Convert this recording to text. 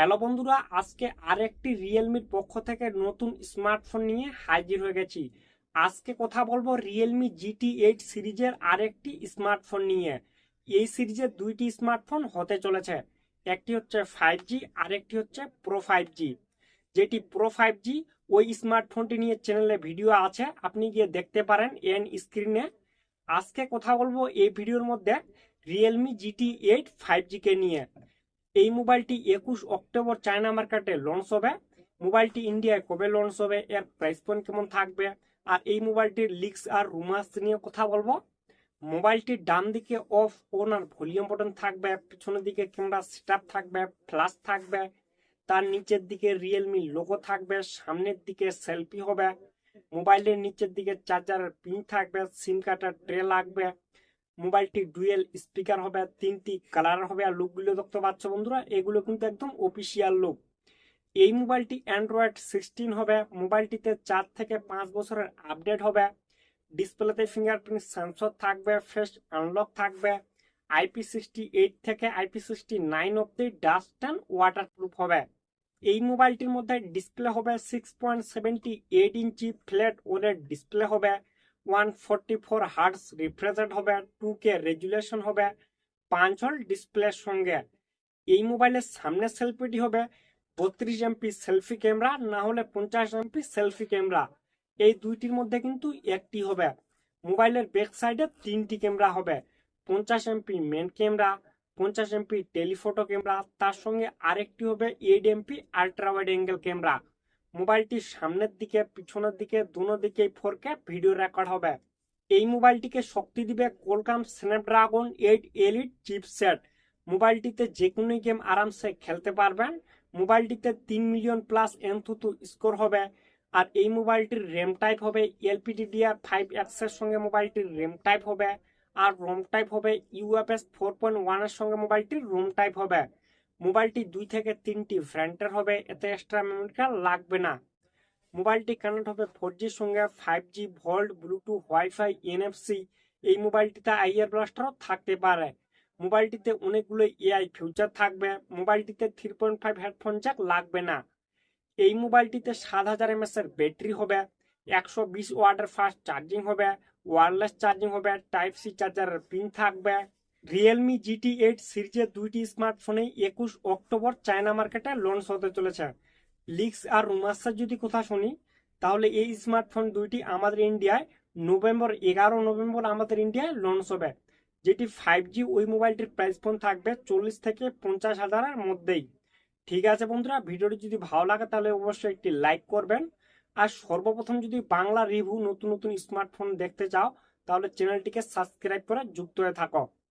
Hello বন্ধুরা, আজকে আরেকটি রিয়েলমির পক্ষ থেকে নতুন স্মার্টফোন নিয়ে হাজির হয়ে গেছি। আজকে কথা বলব রিয়েলমি জিটি এইট সিরিজের আরেকটি স্মার্টফোন নিয়ে। এই সিরিজের দুইটি স্মার্টফোন হতে চলেছে, একটি হচ্ছে ফাইভ জি আরেকটি হচ্ছে প্রো ফাইভ জি যেটি প্রো ফাইভ জি ওই স্মার্টফোনটি নিয়ে চ্যানেলে ভিডিও আছে, আপনি গিয়ে দেখতে পারেন এন স্ক্রিনে আজকে কথা বলব এই ভিডিওর মধ্যে Realme GT eight five GK নিয়ে। এই মোবাইলটি একুশ অক্টোবর চায়না মার্কেটে লঞ্চ হবে। মোবাইলটি ইন্ডিয়ায় কবে লঞ্চ হবে, এর প্রাইস পয়েন্ট কেমন থাকবে, আর এই মোবাইলটির লিক্স আর রুমার্স নিয়ে কথা বলব। মোবাইলটির ডান দিকে অফ অন আর ভলিউম বটন থাকবে, পিছনের দিকে ক্যামেরা সেটআপ থাকবে ফ্ল্যাশ থাকবে। তার নিচের দিকে রিয়েলমি লোগো থাকবে, সামনের দিকে সেলফি হবে। মোবাইলের নিচের দিকে চার্জারের পিন থাকবে সিম কার্ডের ট্রে লাগবে। মোবাইলটি ডুয়েল স্পিকার হবে, তিনটি কালার হবে আর লুকগুলো দেখতে পাচ্ছ বন্ধুরা, এগুলো কিন্তু একদম অফিসিয়াল লুক। এই মোবাইলটি অ্যান্ড্রয়েড সিক্সটিন হবে, মোবাইলটিতে চার থেকে পাঁচ বছরের আপডেট হবে। ডিসপ্লেতে ফিঙ্গারপ্রিন্ট সেন্সর থাকবে ফেস আনলক থাকবে। আইপি সিক্সটি এইট থেকে আইপি সিক্সটি নাইন অব্দি ডাস্ট অ্যান্ড ওয়াটার প্রুফ হবে। এই মোবাইলটির মধ্যে ডিসপ্লে হবে six point seventy eight inch flat ওলের ডিসপ্লে হবে। One forty four hertz refresher হবে টু কে রেজুলেশন হবে, পাঁচ হল ডিসপ্লের সঙ্গে। এই মোবাইলের সামনের সেলফিটি হবে, বত্রিশ এমপি সেলফি ক্যামেরা না হলে পঞ্চাশ এমপি সেলফি ক্যামেরা এই দুইটির মধ্যে কিন্তু একটি হবে। মোবাইলের ব্যাক সাইডে তিনটি ক্যামেরা হবে, পঞ্চাশ এমপি মেন ক্যামেরা পঞ্চাশ এমপি টেলিফোটো ক্যামেরা তার সঙ্গে আরেকটি হবে eight MP ultra wide angle camera মোবাইলটির সামনের দিকে, পিছনের দিকে, দুনো দিকেই ফোর ভিডিও রেকর্ড হবে। এই মোবাইলটিকে শক্তি দিবে Qualcomm Snapdragon eight elite chipset মোবাইলটিতে যে কোনো গেম আরামসে খেলতে পারবেন। মোবাইলটিতে তিন মিলিয়ন প্লাস এনথুতু স্কোর হবে। আর এই মোবাইলটির র্যাম টাইপ হবে এলপিডিডিআর ফাইভ এক্সের সঙ্গে মোবাইলটির র্যাম টাইপ হবে। আর রোম টাইপ হবে ইউএফএস ফোর পয়েন্ট ওয়ানের সঙ্গে মোবাইলটির রোম টাইপ হবে। মোবাইলটি দুই থেকে তিনটি ভ্যারিয়েন্টের হবে, এতে এক্সট্রা মেমোরি কার্ড লাগবে না। মোবাইলটি কানেক্ট হবে ফোর জির সঙ্গে five G VoLTE Bluetooth wifi NFC এই মোবাইলটিতে আইয়ার ব্লাস্টারও থাকতে পারে। মোবাইলটিতে অনেকগুলো এআই ফিউচার থাকবে, মোবাইলটিতে three point five headphone jack লাগবে না। এই মোবাইলটিতে সাত হাজার এমএস এর ব্যাটারি হবে, একশো বিশ ওয়াটের ফাস্ট চার্জিং হবে ওয়্যারলেস চার্জিং হবে টাইপ সি চার্জারের পিন থাকবে। রিয়েলমি জিটি এইট সিরিজের দুইটি স্মার্টফোনে একুশ অক্টোবর চায়না মার্কেটে লঞ্চ হতে চলেছে। লিক্স আর রুমার্সের যদি কথা শুনি, তাহলে এই স্মার্টফোন দুইটি আমাদের ইন্ডিয়ায় নভেম্বর এগারো নভেম্বর আমাদের ইন্ডিয়ায় লঞ্চ হবে, যেটি ফাইভ জি ওই মোবাইলটির প্রাইস ফোন থাকবে চল্লিশ থেকে পঞ্চাশ হাজারের মধ্যেই। ঠিক আছে বন্ধুরা, ভিডিওটি যদি ভালো লাগে তাহলে অবশ্যই একটি লাইক করবেন। আর সর্বপ্রথম যদি বাংলা রিভিউ নতুন নতুন স্মার্টফোন দেখতে চাও, তাহলে চ্যানেলটিকে সাবস্ক্রাইব করে যুক্ত হয়ে থাকো।